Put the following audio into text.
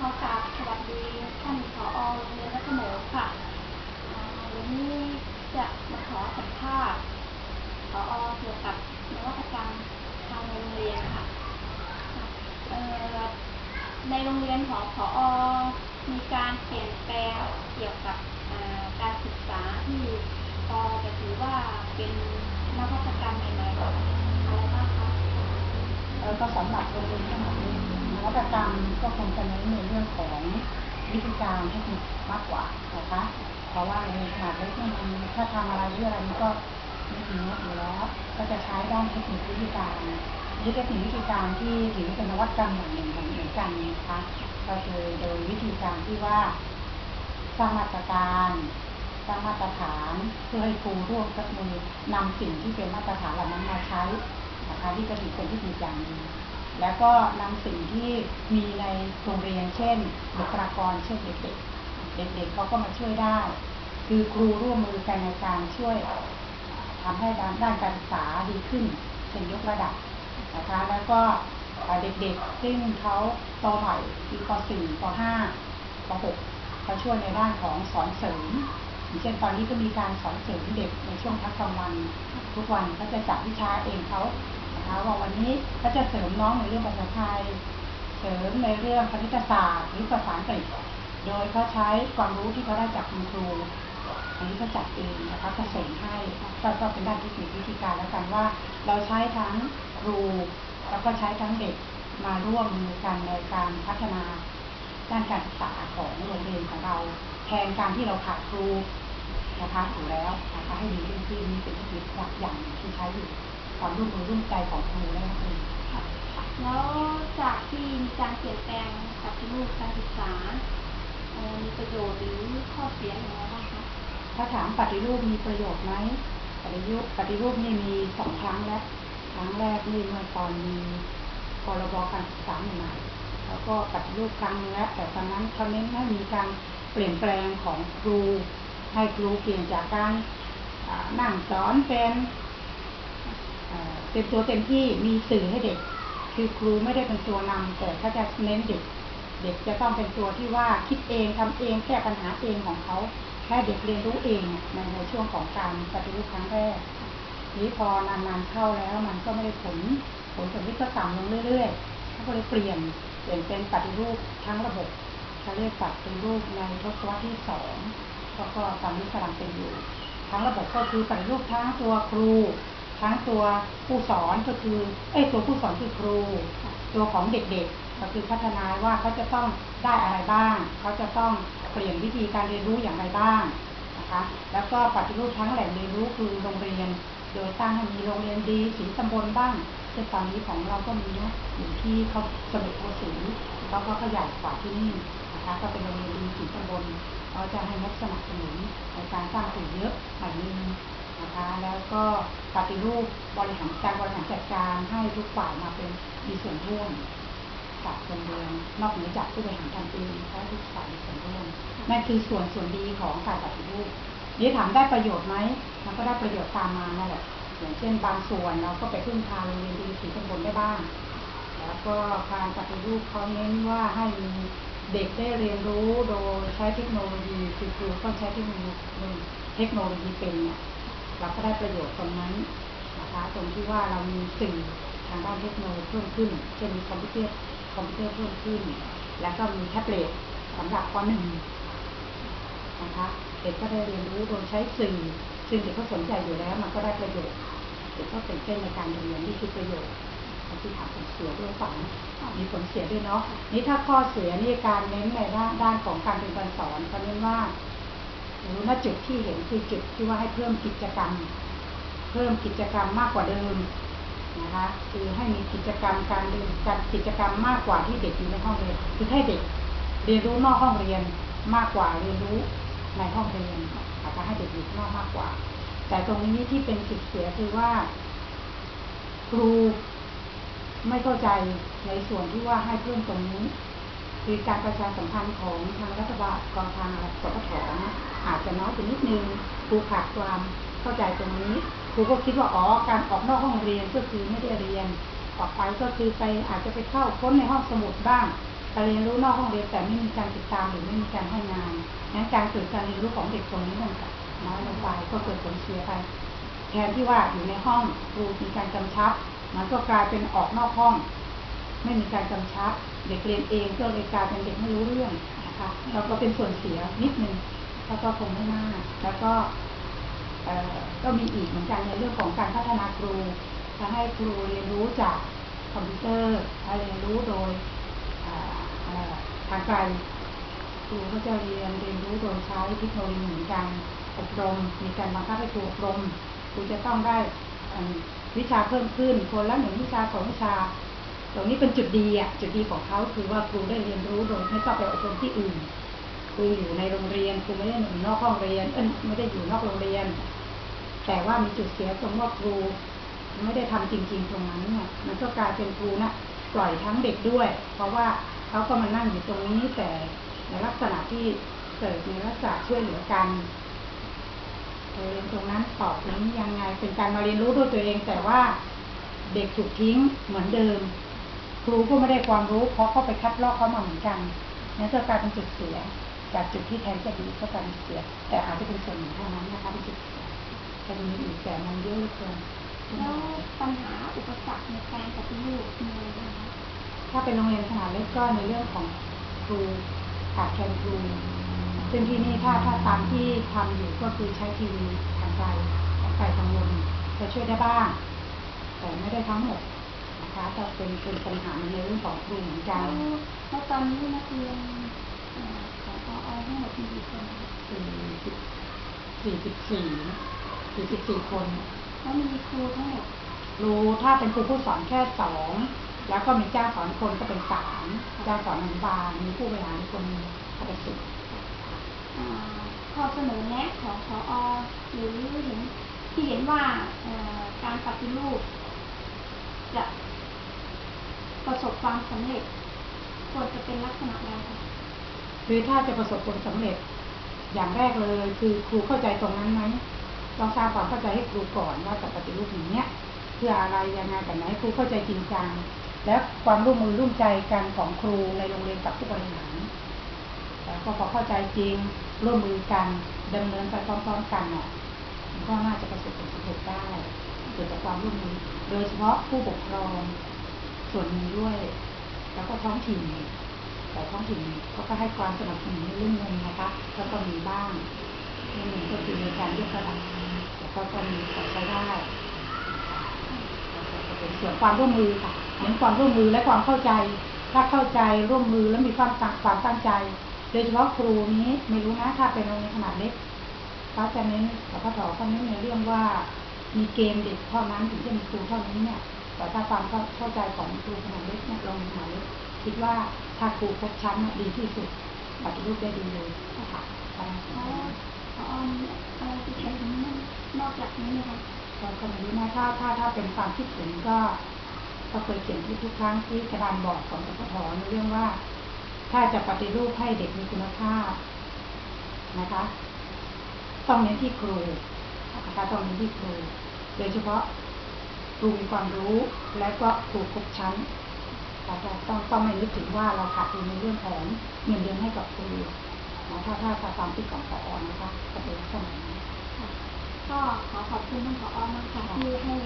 ขอกราบสวัสดีท่านผอโรงเรียนรัตโมค่ะวันนี้จะมาขอสัมภาษณ์ผอเกี่ยวกับนวัตกรรมทางโรงเรียนค่ะในโรงเรียนของผอมีการเปลี่ยนแปลงเกี่ยวกับการศึกษาที่พอจะถือว่าเป็นนวัตกรรมใหม่ๆอะไรบ้างคะก็สำหรับโรงเรียนทั้งหมด นี้นวัตกรรมก็คงจะเน้นในเรื่องของวิธีการเทคนิคมากกว่านะคะเพราะว่าในขนาดเล็กเนี่ยมันถ้าทำอะไรเรื่องอะไรมันก็ไม่ถึงอยู่แล้วก็จะใช้ด้านเทคนิควิธีการนี่เทคนิควิธีการที่ถือเป็นนวัตกรรมอย่างหนึ่งเหมือนกันนะคะก็คือโดยวิธีการที่ว่าสร้างมาตรการสร้างมาตรฐานเพื่อให้ครูร่วมกับมือนำสิ่งที่เป็นมาตรฐานเหล่านั้นมาใช้นะคะที่จะถือเป็นเทคนิคอย่างหนึ่ง แล้วก็นำสิ่งที่มีในโรงเรียนเช่นบุคลากรเช่นเด็กๆเด็กๆเขาก็มาช่วยได้ คือครูร่วมมือกันในการช่วยทำให้ด้านการศึกษาดีขึ้นเป็นยกระดับนะคะแล้วก็เอ่อเด็กๆ ซึ่งเขาโตหน่อยปีป .4 ป .5 ป .6 เขาช่วยในด้านของสอนเสริมเช่นตอนนี้ก็มีการสอนเสริมเด็กในช่วงพักกลางวัน ทุกวันก็จะจัดวิชาเองเขา นะคะว่าวันนี้ก็จะเสริมน้องในเรื่องภาษาไทย เสริมในเรื่องคณิตศาสตร์หรือภาษาอังกฤษโดยเขาใช้ความรู้ที่เขาได้จากคุณครูอันนี้ก็จัดเองนะคะก็เสริมให้ก็ก็เป็นด้านเทคนิควิธีการแล้วกันว่า เราใช้ทั้งครูแล้วก็ใช้ทั้งเด็กมาร่วมมือกันในการพัฒนาด้านการศึกษาของโรงเรียนของเรา แทนการที่เราขาดครูนะคะอยู่แล้วนะคะให้ดีขึ้นที่นี่เป็นเทคนิคหลักอย่างที่ใช้อยู่ ความร่วมมือร่วมใจของครูและนักเรียนค่ะแล้วจากที่มีการเปลี่ยนแปลงปฏิรูปการศึกษามีประโยชน์หรือข้อเสียอย่างไรบ้างคะถ้าถามปฏิรูปมีประโยชน์ไหมปฏิรูปปฏิรูปนี่มีสองครั้งแล้วครั้งแรกนี่เมื่อตอนมีพรบการศึกษาใหม่แล้วก็ปฏิรูปครั้งแล้วแต่ตอนนั้นเขาเน้นให้มีการเปลี่ยนแปลงของครู ให้ครูเปลี่ยนจากการนั่งสอนเป็น เอ่อเป็นตัวเต็มที่มีสื่อให้เด็ก คือครูไม่ได้เป็นตัวนำแต่เขาจะเน้นเด็ก เด็กจะต้องเป็นตัวที่ว่าคิดเองทำเองแก้ปัญหาเองของเขาให้เด็กเรียนรู้เองในในช่วงของการปฏิรูปครั้งแรกนี้พอนานๆเข้าแล้วมันก็ไม่ได้ผลผลผลที่ก็ต่ำลงเรื่อยๆเขาก็เลยเปลี่ยนเปลี่ยนเป็นปฏิรูปทั้งระบบเขาเรียกปฏิรูปในทศวรรษที่สองก็ก็ตอนนี้กำลังเป็นอยู่ ทั้งระบบก็คือปฏิรูปทั้งตัวครู ทั้งตัวผู้สอนก็คือเอ้ตัวผู้สอนคือครู ตัวของเด็กๆก็คือพัฒนาว่าเขาจะต้องได้อะไรบ้างเขาจะต้องเปลี่ยนวิธีการเรียนรู้อย่างไรบ้างนะคะแล้วก็ปฏิรูปทั้งแหล่งเรียนรู้คือโรงเรียน โดยตั้างให้มีโรงเรียนดีสีตำบลบ้างเช่นตอนนี้ของเราก็มีนะอยู่ที่เขาสมุทรโพสีเขาก็ขยายกว่าที่นี่นะคะก็เป็นโรงเรียนดีสีตำบลเขาจะให้งบสนับสนุนในการสร้างสื่อเยอะหน่อยนึง นะคะ แล้วก็ปฏิรูปบริหารการบริหารจัดการให้ทุกฝ่ายมาเป็นมีส่วนร่วมกับโรงเรียนนอกเหนือจากผู้บริหารทำเองให้ทุกฝ่ายมีส่วนร่วมนั่นคือส่วนส่วนดีของการปฏิรูปนี่ถามได้ประโยชน์ไหมมันก็ได้ประโยชน์ตามมานั่นแหละอย่างเช่นบางส่วนเราก็ไปพึ่งพาโรงเรียนดีสีตำบลได้บ้าง แล้วก็การปฏิรูปเขาเน้นว่าให้มีเด็กได้เรียนรู้โดยใช้เทคโนโลยีคือครูต้องใช้เทคโนโลยีเทคโนโลยีเป็นเนี่ย เราก็ได้ประโยชน์ตรงนั้นนะคะตรงที่ว่าเรามีสื่อทางด้านเทคโนโลยีเพิ่มขึ้น เช่นมีคอมพิวเตอร์คอมพิวเตอร์เพิ่มขึ้น แล้วก็มีแท็บเล็ตสำหรับป .1 นะคะเด็กก็ได้เรียนรู้โดยใช้สื่อซึ่งเด็กเขาสนใจอยู่แล้ว มันก็ได้ประโยชน์เด็กก็ตื่นเต้นในการเรียนนี่คือประโยชน์ที่ถามผลเสียด้วยฝังมีผลเสียด้วยเนาะนี่ถ้าข้อเสียนี่การเน้นในด้านด้านของการเรียนการสอนเขาเน้นว่า รู้ณจุดที่เห็นคือจุดที่ว่าให้เพิ่มกิจกรรม เพิ่มกิจกรรมมากกว่าเดิมนะคะคือให้มีกิจกรรมการเรียนการกิจกรรมมากกว่าที่เด็กอยู่ในห้องเรียนคือให้เด็กเรียนรู้นอกห้องเรียนมากกว่าเรียนรู้ในห้องเรียนอาจจะให้เด็กอยู่นอกมากกว่า แต่ตรงนี้ที่เป็นจุดเสียคือว่า ครูไม่เข้าใจในส่วนที่ว่าให้เพิ่มตรงนี้ คือการประชาสัมพันธ์ของทางรัฐบาลกองทางสปทนะอาจจะน้อยไปนิดนึงครูขาดความเข้าใจตรงนี้ครูก็คิดว่าอ๋อการออกนอกห้องเรียนก็คือไม่ได้เรียนออกไปก็คือไปอาจจะไปเข้าค้นในห้องสมุดบ้างการเรียนรู้นอกห้องเรียนแต่ไม่มีการติดตามหรือไม่มีการให้งานงั้นการเกิดการเรียนรู้ของเด็กตรงนี้มันน้อยลงไปก็เกิดผลเสียไปแทนที่ว่าอยู่ในห้องครูมีการกำชับ มันก็กลายเป็นออกนอกห้อง ไม่มีการกำชับ เด็กเรียนเองก็เลยกลายเป็นเด็กไม่รู้เรื่องนะคะแล้วก็เป็นส่วนเสียนิดนึงแล้วก็คงไม่มาก แล้วก็ก็มีอีกเหมือนกันในเรื่องของการพัฒนาครูจะให้ครูเรียนรู้จากคอมพิวเตอร์ให้เรียนรู้โดยทางไกลครูก็จะเรียนเรียนรู้โดยใช้เทคโนโลยีเหมือนกันอบรม มีการบังคับให้ครูอบรมครูจะต้องได้วิชาเพิ่มขึ้นคนละหนึ่งวิชาสองวิชา ตรงนี้เป็นจุดดีอะจุดดีของเขาคือว่าครูได้เรียนรู้โดยไม่ต้องไปอบรมที่อื่นครูอยู่ในโรงเรียนครูไม่ได้อยู่นอกห้องเรียนเอ้ไม่ได้อยู่นอกโรงเรียน แต่ว่ามีจุดเสียตรงว่าครูไม่ได้ทำจริง ๆ ตรงนั้นเนี่ยมันก็กลายเป็นครูนะปล่อยทั้งเด็กด้วย เพราะว่าเขาก็มานั่งอยู่ตรงนี้แต่ในลักษณะที่เกิดในลักษณะช่วยเหลือกันเรียนตรงนั้นตอบตรงนี้ยังไงเป็นการมาเรียนรู้ด้วยตัวเองแต่ว่าเด็กถูกทิ้งเหมือนเดิม ครูก็ไม่ได้ความรู้เพราะเขาไปคัดลอกเขามาเหมือนกันนั่นก็กลายเป็นจุดเสีย จากจุดที่แทนจะดีก็กลายเป็นเสีย แต่อาจจะเป็นส่วนหนึ่งเท่านั้นนะคะเป็นจุดเสียจะมีอีกแต่มันเยอะเหลือเกินแล้วปัญหาอุปสรรคในการปฏิรูปมีอะไรบ้างคะถ้าเป็นโรงเรียนขนาดเล็กก็ในเรื่องของครูขาดแคลนครูซึ่งที่นี่ถ้าถ้าตามที่ทำอยู่ก็คือใช้ทีวีทางไกลทางไกลทางลมจะช่วยได้บ้าง แต่ไม่ได้ทั้งหมด นะคะแต่เป็นเป็นปัญหาในเรื่องของครูเหมือนกัแล้นวแล้วตอนนี้นักเรียนเอ่อของพอทั้งหมดมีกี่คนคะสี่สิบสี่สิบสี่สี่สิบสี่คน แล้วมีครูทั้งหมดครูถ้าเป็นครูผู้สอนแค่สองแล้วก็มีเจ้าสอนคนก็เป็นสามเจ้าสอนอนุบาลมีผู้บริหารอีกคนหนึ่งก็เป็นสิบอ่าข้อเสนอแนะของพอหรือเห็นที่เห็นว่าเอ่อการปฏิรูปจะ ประสบความสำเร็จควรจะเป็นลักษณะใดคะคือถ้าจะประสบผลสำเร็จ อย่างแรกเลยคือครูเข้าใจตรงนั้นไหมต้องสร้างความเข้าใจให้ครูก่อนว่าจะปฏิรูปอย่างเนี้ยเพื่ออะไรยังไงแบบไหนครูเข้าใจจริงจังและความร่วมมือร่วมใจกันของครูในโรงเรียนกับผู้บริหารแล้วก็พอเข้าใจจริงร่วมมือกันดำเนินไปพร้อมๆกันน่ะมันก็น่าจะประสบผลสำเร็จได้เกิดจากความร่วมมือ โดยเฉพาะผู้ปกครอง ส่วนหนึ่งด้วย แล้วก็ท้องถิ่นแต่ท้องถิ่นเขาก็ให้ความสนับสนุนในเรื่องเงินนะคะ แล้วก็มีบ้างเรื่องเงินก็คือในการยกระดับแต่ก็ก็มีพอใช้ได้แล้วก็เป็นส่วนความร่วมมือค่ะเน้นความร่วมมือและความเข้าใจ ถ้าเข้าใจร่วมมือและมีความตั้งความตั้งใจ โดยเฉพาะครูนี้ไม่รู้นะถ้าเป็นโรงเรียนขนาดเล็กเขาจะเน้นสพทเขาเน้นในเรื่องว่ามีเกณฑ์เด็กเท่านั้นถึงจะมีครูเท่านี้เนี่ย แต่ถ้าความเข้าใจของครูขนาดเล็กเนี่ยโรงเรียนขนาเล็กคิดว่าถ้าครูครบชั้นน่ะดีที่สุดปฏิรูปได้ดีเลยค่ะประมาณแล้วนั้นพอมีอะนอกจากนี้ไหมคะก็ก็ไม่รู้นะถ้าถ้าถ้าเป็นความคิดเห็นก็ก็เคยเขียนที่ทุกครั้งที่กระดานบอกของสพทในเรื่องว่า ถ้าจะปฏิรูปให้เด็กมีคุณภาพนะคะ ต้องเน้นที่ครูนะคะต้องเน้นที่ครู โดยเฉพาะ ครูมีความรู้และก็ครูครบชั้นนะคะต้องต้องไม่นึกถึงว่าเราขาดทุนในเรื่องของเงินเดือนให้กับครูนะถ้าถ้าถ้าตามที่ของพอนะคะจะเป็นลักษณะนี้ก็ขอขอบคุณท่านผอมากค่ะที่ให้